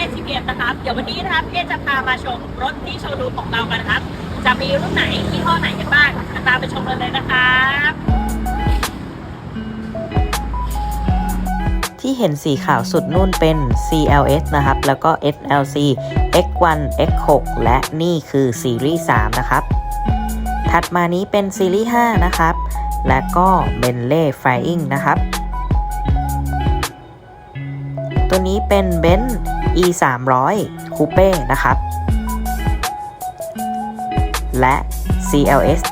ATPM นะครับ เดี๋ยววันนี้นะครับเอจะพามาชมรถที่โชว์รูมของเรากันนะครับ จะมีรุ่นไหนที่ห้อไหนกันบ้างตามไปชมกันเลยนะครับที่เห็นสีขาวสุดนู่นเป็น CLS นะครับ แล้วก็ SLC X1 X6 และนี่คือซีรีส์ 3 นะครับ ถัดมานี้เป็นซีรีส์ 5 นะครับ และก็ Bentley Flying นะครับ ตัวนี้เป็น Ben E 3 0 0 Coupe นะครับ และ CLS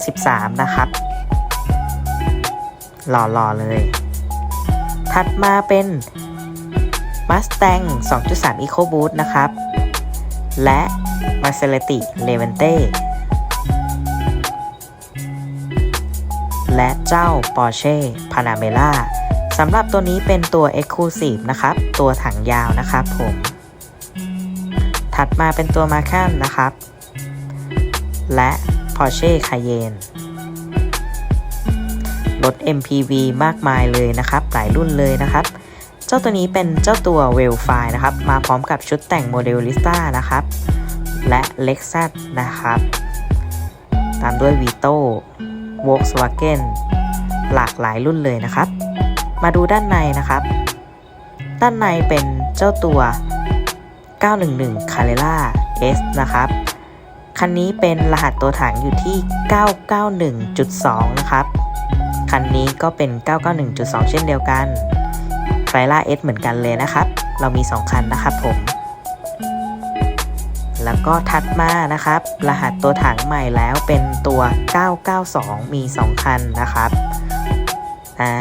53 นะครับ หล่อๆเลย ถัดมาเป็น Mustang 2.3 EcoBoost นะครับ และ Maserati Levante และเจ้า Porsche Panamera สำหรับตัวนี้เป็นตัว Exclusive นะครับ ตัวถังยาวนะครับผม ถัดมาเป็นตัว Macan นะครับ และ Porsche Cayenne รถ MPV มากมายเลยนะครับ หลายรุ่นเลยนะครับ เจ้าตัวนี้เป็นเจ้าตัว w e l f i นะครับ มาพร้อมกับชุดแต่งโมเดล Lista นะครับ และ Lexus นะครับ ตามด้วย Vito Volkswagen หลากหลายรุ่นเลยนะครับ มาดูด้านในนะครับ ด้านในเป็นเจ้าตัว 911 Carrera S นะครับ คันนี้เป็นรหัสตัวถังอยู่ที่ 991.2 นะครับ คันนี้ก็เป็น 991.2 เช่นเดียวกันไ r ล่า S เหมือนกันเลยนะครับ เรามี 2 คันนะครับผม แล้วก็ถัดมานะครับ รหัสตัวถังใหม่แล้วเป็นตัว 992 มี 2 คันนะครับ อ่า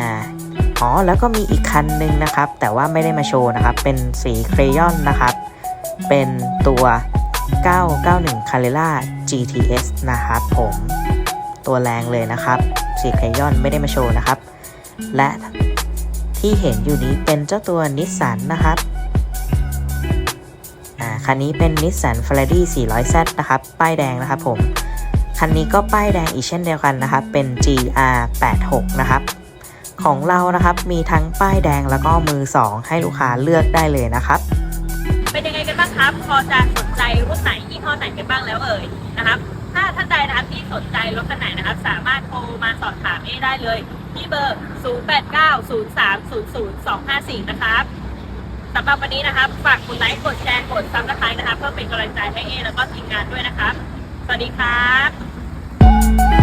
อ๋อแล้วก็มีอีกคันหนึ่งนะครับ แต่ว่าไม่ได้มาโชว์นะครับ เป็นสีเครยอนนะครับ เป็นตัว 991 Carrera GTS นะครับผมตัวแรงเลยนะครับ สีเครยอนไม่ได้มาโชว์นะครับ และที่เห็นอยู่นี้เป็นเจ้าตัวนิสสันนะครับอ่าคันนี้เป็นนิสสัน f r a d y 400Z นะครับ ป้ายแดงนะครับผม คันนี้ก็ป้ายแดงอีกเช่นเดียวกันนะครับ เป็น GR86 นะครับ ของเรานะครับ มีทั้งป้ายแดงแล้วก็มือ 2 ให้ลูกค้าเลือกได้เลยนะครับเป็นยังไงกันบ้างครับ พอจะสนใจรุ่นไหนยี่ห้อไหนกันบ้างแล้วเอ่ยนะครับ ถ้าท่านใดนะครับที่สนใจรถคันไหนนะครับ สามารถโทรมาสอบถามเอได้เลยที่เบอร์ 0890300254 นะครับสำหรับวันนี้นะครับฝากกดไลค์กดแชร์กดซับสไครต์นะครับเพื่อเป็นกำลังใจให้เอแล้วก็ทีมงานด้วยนะครับ สวัสดีครับ